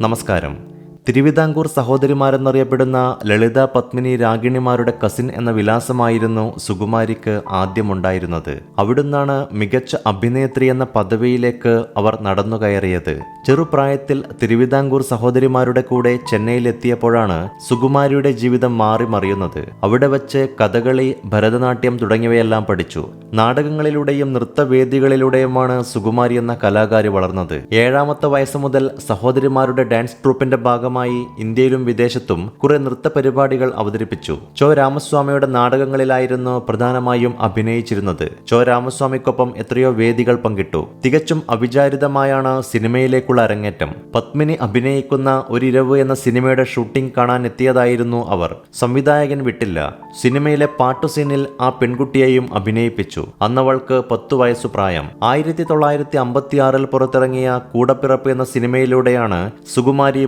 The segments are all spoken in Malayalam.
നമസ്കാരം. തിരുവിതാംകൂർ സഹോദരിമാരെന്നറിയപ്പെടുന്ന ലളിത പത്മിനി രാഗിണിമാരുടെ കസിൻ എന്ന വിലാസമായിരുന്നു സുകുമാരിക്ക് ആദ്യമുണ്ടായിരുന്നത്. അവിടുന്നാണ് മികച്ച അഭിനേത്രി എന്ന പദവിയിലേക്ക് അവർ നടന്നുകയറിയത്. ചെറുപ്രായത്തിൽ തിരുവിതാംകൂർ സഹോദരിമാരുടെ കൂടെ ചെന്നൈയിലെത്തിയപ്പോഴാണ് സുകുമാരിയുടെ ജീവിതം മാറി മറിയുന്നത് അവിടെ വച്ച് കഥകളി ഭരതനാട്യം തുടങ്ങിയവയെല്ലാം പഠിച്ചു. നാടകങ്ങളിലൂടെയും നൃത്തവേദികളിലൂടെയുമാണ് സുകുമാരി എന്ന കലാകാരി വളർന്നത്. ഏഴാമത്തെ വയസ്സ് മുതൽ സഹോദരിമാരുടെ ഡാൻസ് ട്രൂപ്പിന്റെ ഭാഗമായി ഇന്ത്യയിലും വിദേശത്തും കുറെ നൃത്ത പരിപാടികൾ അവതരിപ്പിച്ചു. ചോ. രാമസ്വാമിയുടെ നാടകങ്ങളിലായിരുന്നു പ്രധാനമായും അഭിനയിച്ചിരുന്നത്. ചോ. രാമസ്വാമിക്കൊപ്പം എത്രയോ വേദികൾ പങ്കിട്ടു. തികച്ചും അവിചാരിതമായാണ് സിനിമയിലേക്കുള്ള അരങ്ങേറ്റം. പത്മിനി അഭിനയിക്കുന്ന ഒരിരവ് എന്ന സിനിമയുടെ ഷൂട്ടിംഗ് കാണാൻ എത്തിയതായിരുന്നു അവർ. സംവിധായകൻ വിട്ടില്ല. സിനിമയിലെ പാട്ടു സീനിൽ ആ പെൺകുട്ടിയെയും അഭിനയിപ്പിച്ചു. അന്നവൾക്ക് പത്തു വയസ്സു പ്രായം. ആയിരത്തി തൊള്ളായിരത്തി അമ്പത്തിയാറിൽ പുറത്തിറങ്ങിയ കൂടപ്പിറപ്പ് എന്ന സിനിമയിലൂടെയാണ് സുകുമാരി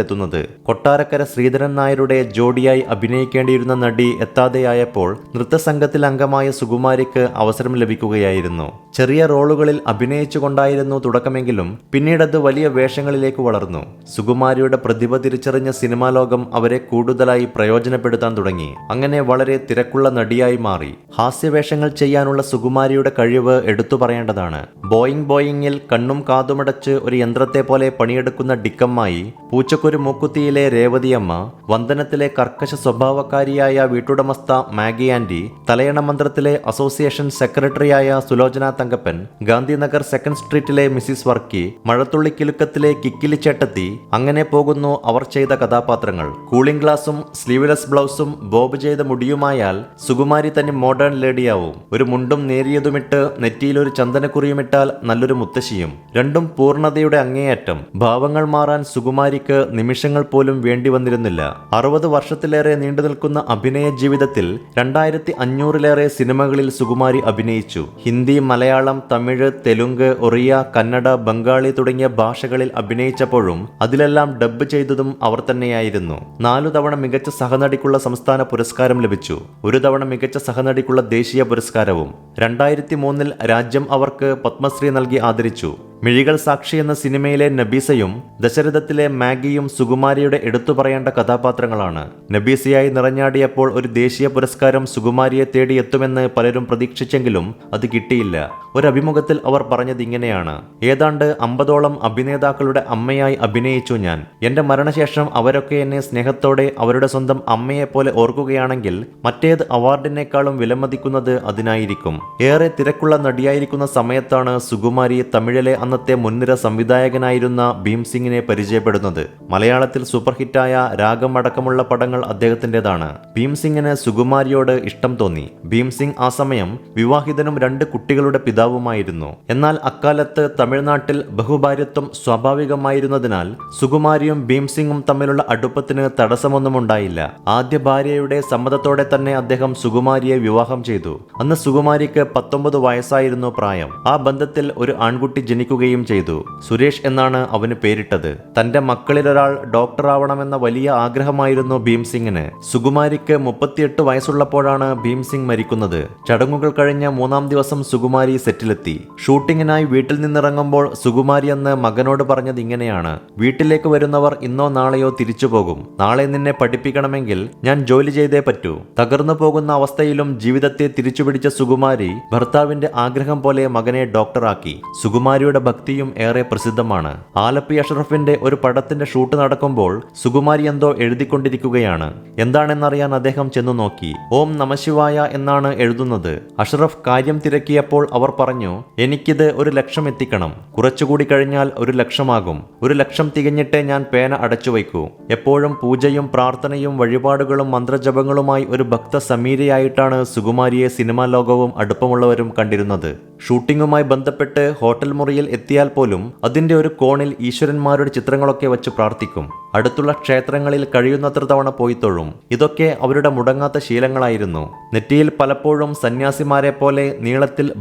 മലയാളത്തിലെത്തുന്നത് കൊട്ടാരക്കര ശ്രീധരൻ നായരുടെ ജോഡിയായി അഭിനയിക്കേണ്ടിയിരുന്ന നടി എത്താതെയായപ്പോൾ നൃത്തസംഘത്തിൽ അംഗമായ സുകുമാരിക്ക് അവസരം ലഭിക്കുകയായിരുന്നു. ചെറിയ റോളുകളിൽ അഭിനയിച്ചുകൊണ്ടായിരുന്നു തുടക്കമെങ്കിലും പിന്നീടത് വലിയ വേഷങ്ങളിലേക്ക് വളർന്നു. സുകുമാരിയുടെ പ്രതിഭ തിരിച്ചറിഞ്ഞ സിനിമാ ലോകം അവരെ കൂടുതലായി പ്രയോജനപ്പെടുത്താൻ തുടങ്ങി. അങ്ങനെ വളരെ തിരക്കുള്ള നടിയായി മാറി. ഹാസ്യവേഷങ്ങൾ ചെയ്യാനുള്ള സുകുമാരിയുടെ കഴിവ് എടുത്തു പറയേണ്ടതാണ്. ബോയിങ് ബോയിങ്ങിൽ കണ്ണും കാതുമടച്ച് ഒരു യന്ത്രത്തെ പോലെ പണിയെടുക്കുന്ന ഡിക്കമ്മായി പൂച്ചക്കൊരു മൂക്കുത്തിയിലെ രേവതിയമ്മ വന്ദനത്തിലെ കർക്കശ സ്വഭാവക്കാരിയായ വീട്ടുടമസ്ഥ മാഗി ആന്റി തലയണ മന്ത്രത്തിലെ അസോസിയേഷൻ സെക്രട്ടറിയായ സുലോചന തങ്കപ്പൻ ഗാന്ധിനഗർ സെക്കൻഡ് സ്ട്രീറ്റിലെ മിസിസ് വർക്കി മഴത്തുള്ളിക്കിലുക്കത്തിലെ കിക്കിലി ചേട്ടത്തി അങ്ങനെ പോകുന്നു അവർ ചെയ്ത കഥാപാത്രങ്ങൾ. കൂളിംഗ് ഗ്ലാസും സ്ലീവ്ലെസ് ബ്ലൗസും ബോബ് ചെയ്ത മുടിയുമായാൽ സുകുമാരി തന്നെ മോഡേൺ ലേഡിയാവും. ഒരു മുണ്ടും നേരിയതുമിട്ട് നെറ്റിയിൽ ഒരു ചന്ദനക്കുറിയുമിട്ടാൽ നല്ലൊരു മുത്തശ്ശിയും. രണ്ടും പൂർണതയുടെ അങ്ങേയറ്റം. ഭാവങ്ങൾ മാറാൻ സുകുമാരിക്ക് നിമിഷങ്ങൾ പോലും വേണ്ടി വന്നിരുന്നില്ല അറുപത് വർഷത്തിലേറെ നീണ്ടു നിൽക്കുന്ന അഭിനയ ജീവിതത്തിൽ രണ്ടായിരത്തി അഞ്ഞൂറിലേറെ സിനിമകളിൽ സുകുമാരി അഭിനയിച്ചു. ഹിന്ദി മലയാളം തമിഴ് തെലുങ്ക് ഒറിയ കന്നഡ ബംഗാളി തുടങ്ങിയ ഭാഷകളിൽ അഭിനയിച്ചപ്പോഴും അതിലെല്ലാം ഡബ്ബ് ചെയ്തതും അവർ തന്നെയായിരുന്നു. നാലു തവണ മികച്ച സഹനടിക്കുള്ള സംസ്ഥാന പുരസ്കാരം ലഭിച്ചു. ഒരു തവണ മികച്ച സഹനടിക്കുള്ള ദേശീയ പുരസ്കാരവും. രണ്ടായിരത്തി മൂന്നിൽ രാജ്യം അവർക്ക് പത്മശ്രീ നൽകി ആദരിച്ചു. മിഴികൾ സാക്ഷി എന്ന സിനിമയിലെ നബീസയും ദശരഥത്തിലെ മാഗിയും സുകുമാരിയുടെ എടുത്തു പറയേണ്ട കഥാപാത്രങ്ങളാണ്. നബീസയായി നിറഞ്ഞാടിയപ്പോൾ ഒരു ദേശീയ പുരസ്കാരം സുകുമാരിയെ തേടിയെത്തുമെന്ന് പലരും പ്രതീക്ഷിച്ചെങ്കിലും അത് കിട്ടിയില്ല. ഒരു അഭിമുഖത്തിൽ അവർ പറഞ്ഞത് ഇങ്ങനെയാണ്. ഏതാണ്ട് അമ്പതോളം അഭിനേതാക്കളുടെ അമ്മയായി അഭിനയിച്ചു ഞാൻ. എന്റെ മരണശേഷം അവരൊക്കെ എന്നെ സ്നേഹത്തോടെ അവരുടെ സ്വന്തം അമ്മയെപ്പോലെ ഓർക്കുകയാണെങ്കിൽ മറ്റേത് അവാർഡിനേക്കാളും വിലമതിക്കുന്നത് അതിനായിരിക്കും. ഏറെ തിരക്കുള്ള നടിയായിരിക്കുന്ന സമയത്താണ് സുകുമാരി തമിഴിലെ അന്നത്തെ മുൻനിര സംവിധായകനായിരുന്ന ഭീം സിംഗിനെ പരിചയപ്പെടുന്നത്. മലയാളത്തിൽ സൂപ്പർ ഹിറ്റായ രാഗം അടക്കമുള്ള പടങ്ങൾ അദ്ദേഹത്തിന്റെതാണ്. ഭീം സിംഗിന് സുകുമാരിയോട് ഇഷ്ടം തോന്നി. ഭീംസിംഗ് ആ സമയം വിവാഹിതനും രണ്ട് കുട്ടികളുടെ പിതാവുമായിരുന്നു. എന്നാൽ അക്കാലത്ത് തമിഴ്നാട്ടിൽ ബഹുഭാര്യത്വം സ്വാഭാവികമായിരുന്നതിനാൽ സുകുമാരിയും ഭീംസിംഗും തമ്മിലുള്ള അടുപ്പത്തിന് തടസ്സമൊന്നും ഉണ്ടായില്ല ആദ്യ ഭാര്യയുടെ സമ്മതത്തോടെ തന്നെ അദ്ദേഹം സുകുമാരിയെ വിവാഹം ചെയ്തു. അന്ന് സുകുമാരിക്ക് പത്തൊമ്പത് വയസ്സായിരുന്നു പ്രായം. ആ ബന്ധത്തിൽ ഒരു ആൺകുട്ടി ജനിക്കുകയും ചെയ്തു. സുരേഷ് എന്നാണ് അവന് പേരിട്ടത്. തന്റെ മക്കളിലൊരാൾ ഡോക്ടറാവണമെന്ന വലിയ ആഗ്രഹമായിരുന്നു ഭീംസിംഗിന്. സുകുമാരിക്ക് മുപ്പത്തിയെട്ട് വയസ്സുള്ളപ്പോഴാണ് ഭീംസിംഗ് മരിക്കുന്നത്. ചടങ്ങുകൾ കഴിഞ്ഞ മൂന്നാം ദിവസം സുകുമാരി സെറ്റിലെത്തി. ഷൂട്ടിങ്ങിനായി വീട്ടിൽ നിന്നിറങ്ങുമ്പോൾ സുകുമാരി അന്ന് മകനോട് പറഞ്ഞത് ഇങ്ങനെയാണ്. വീട്ടിലേക്ക് വരുന്നവർ ഇന്നോ നാളെയോ തിരിച്ചു പോകും. നാളെ നിന്നെ പഠിപ്പിക്കണമെങ്കിൽ ഞാൻ ജോലി ചെയ്തേ പറ്റൂ. തകർന്നു പോകുന്ന അവസ്ഥയിലും ജീവിതത്തെ തിരിച്ചുപിടിച്ച സുകുമാരി ഭർത്താവിന്റെ ആഗ്രഹം പോലെ മകനെ ഡോക്ടറാക്കി. സുകുമാരിയുടെ ഭക്തിയും ഏറെ പ്രസിദ്ധമാണ്. ആലപ്പി അഷ്റഫിന്റെ ഒരു പടത്തിന്റെ ഷൂട്ട് നടക്കുമ്പോൾ സുകുമാരി എന്തോ എഴുതിക്കൊണ്ടിരിക്കുകയാണ്. എന്താണെന്നറിയാൻ അദ്ദേഹം ചെന്നു നോക്കി. ഓം നമശിവായ എന്നാണ് എഴുതുന്നത്. അഷ്റഫ് കാര്യം തിരക്കിയപ്പോൾ അവർ പറഞ്ഞു എനിക്കിത് ഒരു ലക്ഷം എത്തിക്കണം. കുറച്ചുകൂടി കഴിഞ്ഞാൽ ഒരു ലക്ഷമാകും. ഒരു ലക്ഷം തികഞ്ഞിട്ടേ ഞാൻ പേന അടച്ചു വയ്ക്കൂ. എപ്പോഴും പൂജയും പ്രാർത്ഥനയും വഴിപാടുകളും മന്ത്രജപങ്ങളുമായി ഒരു ഭക്ത സമീരയായിട്ടാണ് സുകുമാരിയെ സിനിമാ ലോകവും അടുപ്പമുള്ളവരും കണ്ടിരുന്നത്. ഷൂട്ടിങ്ങുമായി ബന്ധപ്പെട്ട് ഹോട്ടൽ മുറിയിൽ എത്തിയാൽ പോലും അതിന്റെ ഒരു കോണിൽ ഈശ്വരന്മാരുടെ ചിത്രങ്ങളൊക്കെ വെച്ച് പ്രാർത്ഥിക്കും. അടുത്തുള്ള ക്ഷേത്രങ്ങളിൽ കഴിയുന്നത്ര തവണ പോയി തൊഴും. ഇതൊക്കെ അവരുടെ മുടങ്ങാത്ത ശീലങ്ങളായിരുന്നു. നെറ്റിയിൽ പലപ്പോഴും സന്യാസിമാരെ പോലെ നീളത്തിൽ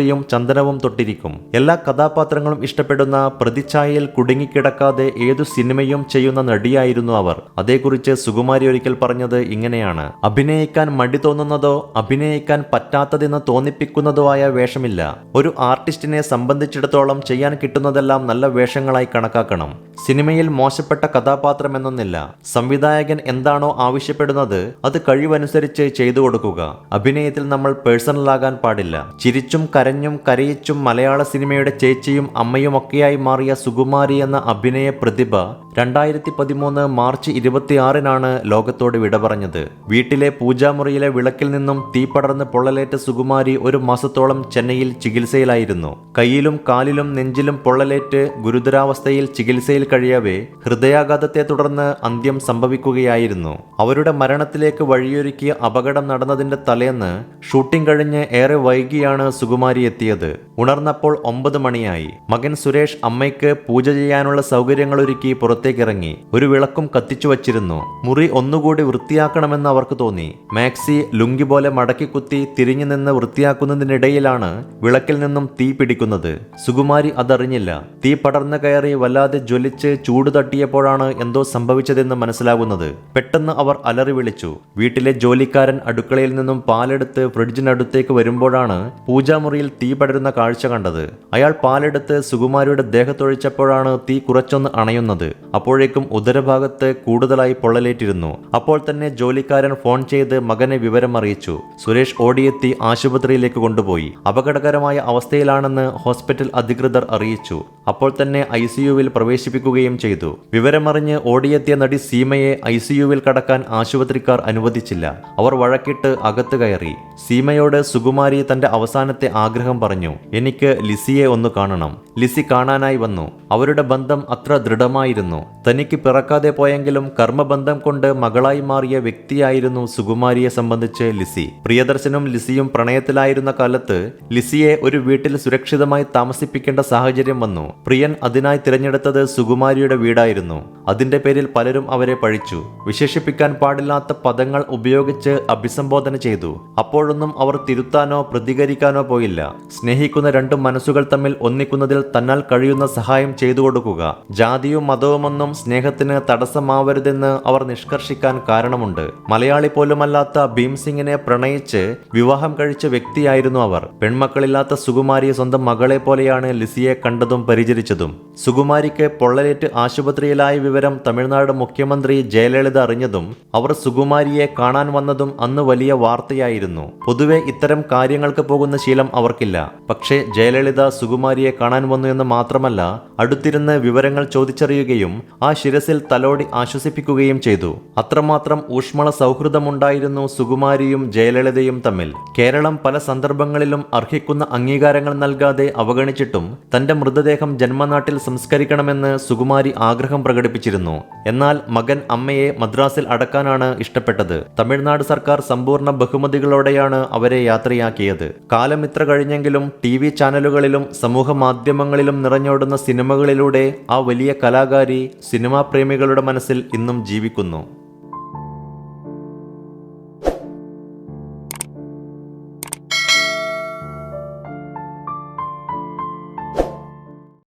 ഭസ്മക്കുറിയും ചന്ദനവും തൊട്ടിരിക്കും. എല്ലാ കഥാപാത്രങ്ങളും ഇഷ്ടപ്പെടുന്ന പ്രതിച്ഛായയിൽ കുടുങ്ങിക്കിടക്കാതെ ഏതു സിനിമയും ചെയ്യുന്ന നടിയായിരുന്നു അവർ. അതേക്കുറിച്ച് സുകുമാരി ഒരിക്കൽ പറഞ്ഞത് ഇങ്ങനെയാണ്. അഭിനയിക്കാൻ മടി തോന്നുന്നതോ അഭിനയിക്കാൻ പറ്റാത്തതെന്ന് തോന്നിപ്പിക്കുന്നതോ ആയ വേഷമില്ല. ഒരു ആർട്ടിസ്റ്റിനെ സംബന്ധിച്ചിടത്തോളം ചെയ്യാൻ കിട്ടുന്നതെല്ലാം നല്ല വേഷങ്ങളായി കണക്കാക്കണം. സിനിമയിൽ മോശപ്പെട്ട കഥാപാത്രം എന്നൊന്നില്ല സംവിധായകൻ എന്താണോ ആവശ്യപ്പെടുന്നത് അത് കഴിവനുസരിച്ച് ചെയ്തു കൊടുക്കുക. അഭിനയത്തിൽ നമ്മൾ പേഴ്സണൽ പേഴ്സണലാകാൻ പാടില്ല. ചിരിച്ചും കരഞ്ഞും കരയിച്ചും മലയാള സിനിമയുടെ ചേച്ചിയും അമ്മയുമൊക്കെയായി മാറിയ സുകുമാരി എന്ന അഭിനയ പ്രതിഭ രണ്ടായിരത്തി പതിമൂന്ന് മാർച്ച് ഇരുപത്തിയാറിനാണ് ലോകത്തോട് വിട പറഞ്ഞത്. വീട്ടിലെ പൂജാമുറിയിലെ വിളക്കിൽ നിന്നും തീ പടർന്ന് പൊള്ളലേറ്റ സുകുമാരി ഒരു മാസത്തോളം ചെന്നൈയിൽ ചികിത്സയിലായിരുന്നു. കയ്യിലും കാലിലും നെഞ്ചിലും പൊള്ളലേറ്റ് ഗുരുതരാവസ്ഥയിൽ ചികിത്സയിൽ കഴിയവേ ഹൃദയാഘാതത്തെ തുടർന്ന് അന്ത്യം സംഭവിക്കുകയായിരുന്നു. അവരുടെ മരണത്തിലേക്ക് വഴിയൊരുക്കിയ അപകടം നടന്നതിന്റെ തലേന്ന് ഷൂട്ടിംഗ് കഴിഞ്ഞ് ഏറെ വൈകിയാണ് സുകുമാരി എത്തിയത് ഉണർന്നപ്പോൾ ഒമ്പത് മണിയായി. മകൻ സുരേഷ് അമ്മയ്ക്ക് പൂജ ചെയ്യാനുള്ള സൗകര്യങ്ങൾ സൗകര്യങ്ങളൊരുക്കി പുറത്തേക്കിറങ്ങി. ഒരു വിളക്കും കത്തിച്ചു വച്ചിരുന്നു. മുറി ഒന്നുകൂടി വൃത്തിയാക്കണമെന്ന് അവർക്ക് തോന്നി. മാക്സി ലുങ്കി പോലെ മടക്കി കുത്തി തിരിഞ്ഞു നിന്ന് വൃത്തിയാക്കുന്നതിനിടയിലാണ് വിളക്കിൽ നിന്നും തീ പിടിക്കുന്നത്. സുകുമാരി അതറിഞ്ഞില്ല. തീ പടർന്നു കയറി വല്ലാതെ ജ്വലിച്ച് ചൂട് തട്ടിയപ്പോഴാണ് എന്തോ സംഭവിച്ചതെന്ന് മനസ്സിലാകുന്നത്. പെട്ടെന്ന് അവർ അലറി വിളിച്ചു. വീട്ടിലെ ജോലിക്കാരൻ അടുക്കളയിൽ നിന്നും പാലെടുത്ത് ഫ്രിഡ്ജിനടുത്തേക്ക് വരുമ്പോഴാണ് പൂജാമുറിയിൽ തീ പടരുന്ന കാഴ്ച കണ്ടത്. അയാൾ പാലെടുത്ത് സുകുമാരിയുടെ ദേഹത്തൊഴിച്ചപ്പോഴാണ് തീ കുറച്ചൊന്ന് അണയുന്നത്. അപ്പോഴേക്കും ഉദരഭാഗത്ത് കൂടുതലായി പൊള്ളലേറ്റിരുന്നു. അപ്പോൾ തന്നെ ജോലിക്കാരൻ ഫോൺ ചെയ്ത് മകനെ വിവരം അറിയിച്ചു. സുരേഷ് ഓടിയെത്തി ആശുപത്രിയിലേക്ക് കൊണ്ടുപോയി. അപകടകരമായ അവസ്ഥയിലാണെന്ന് ഹോസ്പിറ്റൽ അധികൃതർ അറിയിച്ചു. അപ്പോൾ തന്നെ ഐ സിയുവിൽ പ്രവേശിപ്പിക്കുകയും ചെയ്തു. വിവരമറിഞ്ഞ് ഓടിയെത്തിയ നടി സീമയെ ഐ സിയുവിൽ കടക്കാൻ ആശുപത്രിക്കാർ അനുവദിച്ചില്ല. അവർ വഴക്കിട്ട് അകത്ത് കയറി. സീമയോട് സുകുമാരി തന്റെ അവസാനത്തെ ആഗ്രഹം പറഞ്ഞു എനിക്ക് ലിസിയെ ഒന്ന് കാണണം. ലിസി കാണാനായി വന്നു. അവരുടെ ബന്ധം അത്ര ദൃഢമായിരുന്നു. തനിക്ക് പിറക്കാതെ പോയെങ്കിലും കർമ്മബന്ധം കൊണ്ട് മകളായി മാറിയ വ്യക്തിയായിരുന്നു സുകുമാരിയെ സംബന്ധിച്ച് ലിസി. പ്രിയദർശനും ലിസിയും പ്രണയത്തിലായിരുന്ന കാലത്ത് ലിസിയെ ഒരു വീട്ടിൽ സുരക്ഷിതമായി താമസിപ്പിക്കേണ്ട സാഹചര്യം വന്നു. പ്രിയൻ അതിനായി തിരഞ്ഞെടുത്തത് സുകുമാരിയുടെ വീടായിരുന്നു. അതിന്റെ പേരിൽ പലരും അവരെ പഴിച്ചു. വിശേഷിപ്പിക്കാൻ പാടില്ലാത്ത പദങ്ങൾ ഉപയോഗിച്ച് അഭിസംബോധന ചെയ്തു. അപ്പോഴൊന്നും അവർ തിരുത്താനോ പ്രതികരിക്കാനോ പോയില്ല. സ്നേഹിക്കുന്ന രണ്ടും മനസ്സുകൾ തമ്മിൽ ഒന്നിക്കുന്നതിൽ തന്നാൽ കഴിയുന്ന സഹായം ചെയ്തു കൊടുക്കുക. ജാതിയും മതവുമൊന്നും സ്നേഹത്തിന് തടസ്സമാവരുതെന്ന് അവർ നിഷ്കർഷിക്കാൻ കാരണമുണ്ട്. മലയാളി പോലുമല്ലാത്ത ഭീംസിംഗിനെ പ്രണയിച്ച് വിവാഹം കഴിച്ച വ്യക്തിയായിരുന്നു അവർ. പെൺമക്കളില്ലാത്ത സുകുമാരി സ്വന്തം മകളെ പോലെയാണ് ലിസിയെ കണ്ടതും പരിചരിച്ചതും. സുകുമാരിക്ക് പൊള്ളലേറ്റ് ആശുപത്രിയിലായ വിവരം തമിഴ്നാട് മുഖ്യമന്ത്രി ജയലളിത അറിഞ്ഞതും അവർ സുകുമാരിയെ കാണാൻ വന്നതും അന്ന് വലിയ വാർത്തയായിരുന്നു. പൊതുവെ ഇത്തരം കാര്യങ്ങൾക്ക് പോകുന്ന ശീലം അവർക്കില്ല. പക്ഷേ ജയലളിത സുകുമാരിയെ കാണാൻ വന്നു എന്ന് മാത്രമല്ല അടുത്തിരുന്ന് വിവരങ്ങൾ ചോദിച്ചറിയുകയും ആ ശിരസിൽ തലോടി ആശ്വസിപ്പിക്കുകയും ചെയ്തു. അത്രമാത്രം ഊഷ്മള സൗഹൃദമുണ്ടായിരുന്നു സുകുമാരിയും ജയലളിതയും തമ്മിൽ. കേരളം പല സന്ദർഭങ്ങളിലും അർഹിക്കുന്ന അംഗീകാരങ്ങൾ നൽകാതെ അവഗണിച്ചിട്ടും തന്റെ മൃതദേഹം ജന്മനാട്ടിൽ സംസ്കരിക്കണമെന്ന് സുകുമാരി ആഗ്രഹം പ്രകടിപ്പിച്ചിരുന്നു. എന്നാൽ മകൻ അമ്മയെ മദ്രാസിൽ അടക്കാനാണ് ഇഷ്ടപ്പെട്ടത്. തമിഴ്നാട് സർക്കാർ സമ്പൂർണ ബഹുമതികളോടെയാണ് അവരെ യാത്രയാക്കിയത്. കാലമിത്ര കഴിഞ്ഞെങ്കിലും ടി വി ചാനലുകളിലും സമൂഹ മാധ്യമങ്ങളിലും നിറഞ്ഞോടുന്ന സിനിമകളിലൂടെ ആ വലിയ കലാകാരി സിനിമാ പ്രേമികളുടെ മനസ്സിൽ ഇന്നും ജീവിക്കുന്നു.